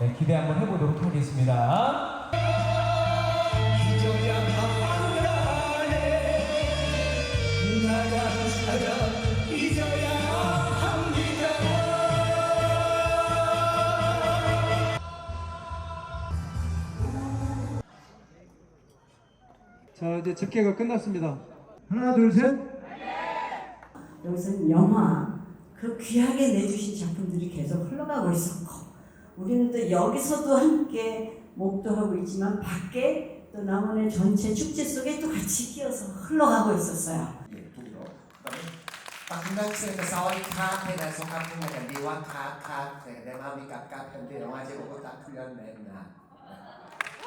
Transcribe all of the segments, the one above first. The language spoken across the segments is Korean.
네, 기대 한번 해보도록 하겠습니다. 자 이제 집계가 끝났습니다. 하나 둘 셋. 여기서는 영화 그 귀하게 내주신 작품들이 계속 흘러가고 있었고 우리는 또 여기서도 함께 목도하고 있지만 밖에 또 남원의 전체 축제 속에 또 같이 끼어서 흘러가고 있었어요. 예, kasaway ka kaya so ka kung nagdiwa ka ka 내 마음이 깝깝한데 영화제 보고 딱 풀렸네 나.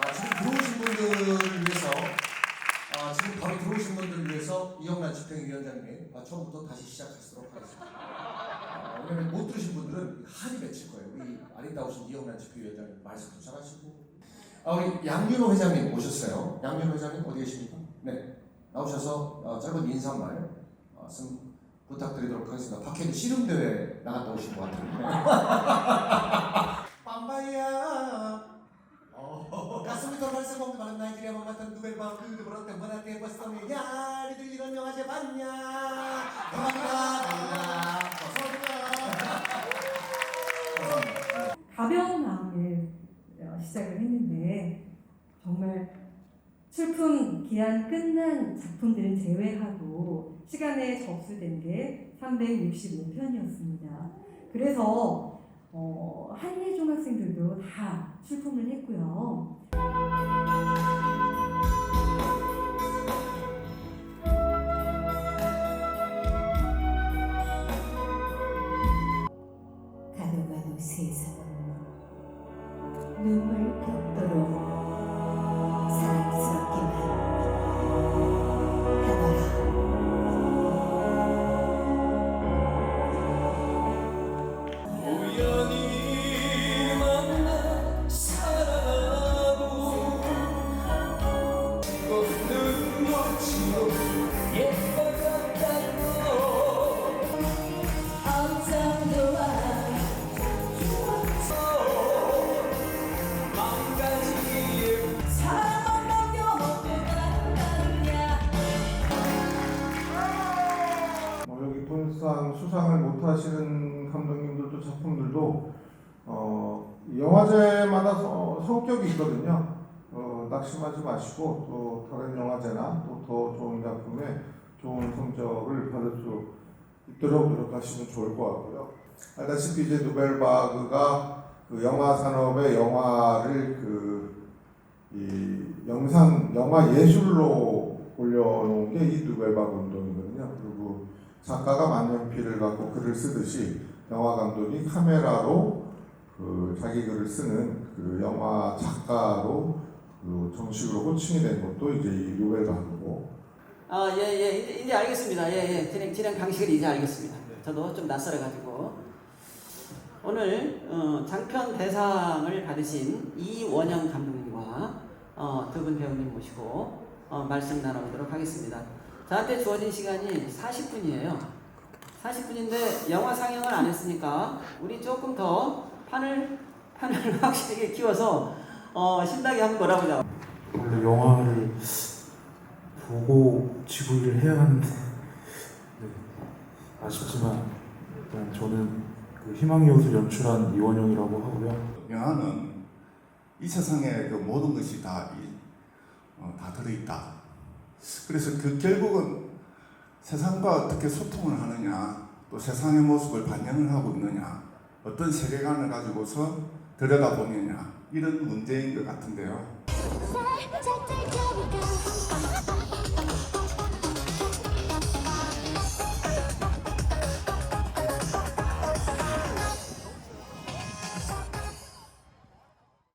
아, 지금 들어오신 분들을 위해서 아, 지금 바로 들어오신 분들을 위해서 이영란 집행위원장님 아, 처음부터 다시 시작하도록 하겠습니다. 아, 왜냐면 못 들으신 분들은 한이 맺힐 거예요. 우리 아리따우신 이영란 집행위원장님 말씀도 잘하시고 아, 우리 양윤호 회장님 오셨어요. 양윤호 회장님 어디 계십니까? 네. 나오셔서 어, 짧은 인사말 말씀 부탁드리도록 하겠습니다. 박해도 씨름대회 나갔다 오신 것 같은데. 빰바야. 어, 가슴이 돌아서 먹는 바람 나이지리아 뭐 같은 누벨바 그도 그렇대 뭐라대 버스터미 야 니들 이런 영화 제 봤냐 감사합니다 감사합니다 출품 기한 끝난 작품들은 제외하고 시간에 접수된 게 365편이었습니다. 그래서 어, 한예 중학생들도 다 출품을 했고요. 가도 가도 세상은 눈물 벽 수상을 못하시는 감독님들도 작품들도 어, 영화제마다 서- 성격이 있거든요. 어, 낙심하지 마시고 또 다른 영화제나 또 더 좋은 작품에 좋은 성적을 받을 수 있도록 노력하시면 좋을 것 같고요. 알다시피 이제 누벨바그가 그 영화 산업의 영화를 그 이 영상 영화 예술로 올려놓은 게 이 누벨바그 운동이거든요. 그리고 작가가 만년필을 갖고 글을 쓰듯이 영화 감독이 카메라로 그 자기 글을 쓰는 그 영화 작가로 그 정식으로 호칭이 된 것도 이제 이 누벨바그고 아, 예, 예, 이제, 알겠습니다. 예, 예, 진행, 진행 방식을 이제 알겠습니다. 저도 좀 낯설어가지고. 오늘, 어, 장편 대상을 받으신 이원영 감독님과, 어, 두분 배우님 모시고, 어, 말씀 나눠보도록 하겠습니다. 저한테 주어진 시간이 40분이에요. 40분인데, 영화 상영을 안 했으니까, 우리 조금 더 판을, 판을 확실하게 키워서, 어, 신나게 한번 놀아보자. 원래 영화를 보고 지구를 해야 하는데 네, 아쉽지만 일단 저는 그 희망의 옷을 연출한 이원영이라고 하고요. 영화는 이 세상에 그 모든 것이 다, 이, 어, 다 들어있다. 그래서 그 결국은 세상과 어떻게 소통을 하느냐, 또 세상의 모습을 반영을 하고 있느냐, 어떤 세계관을 가지고서 들여다보느냐, 이런 문제인 것 같은데요.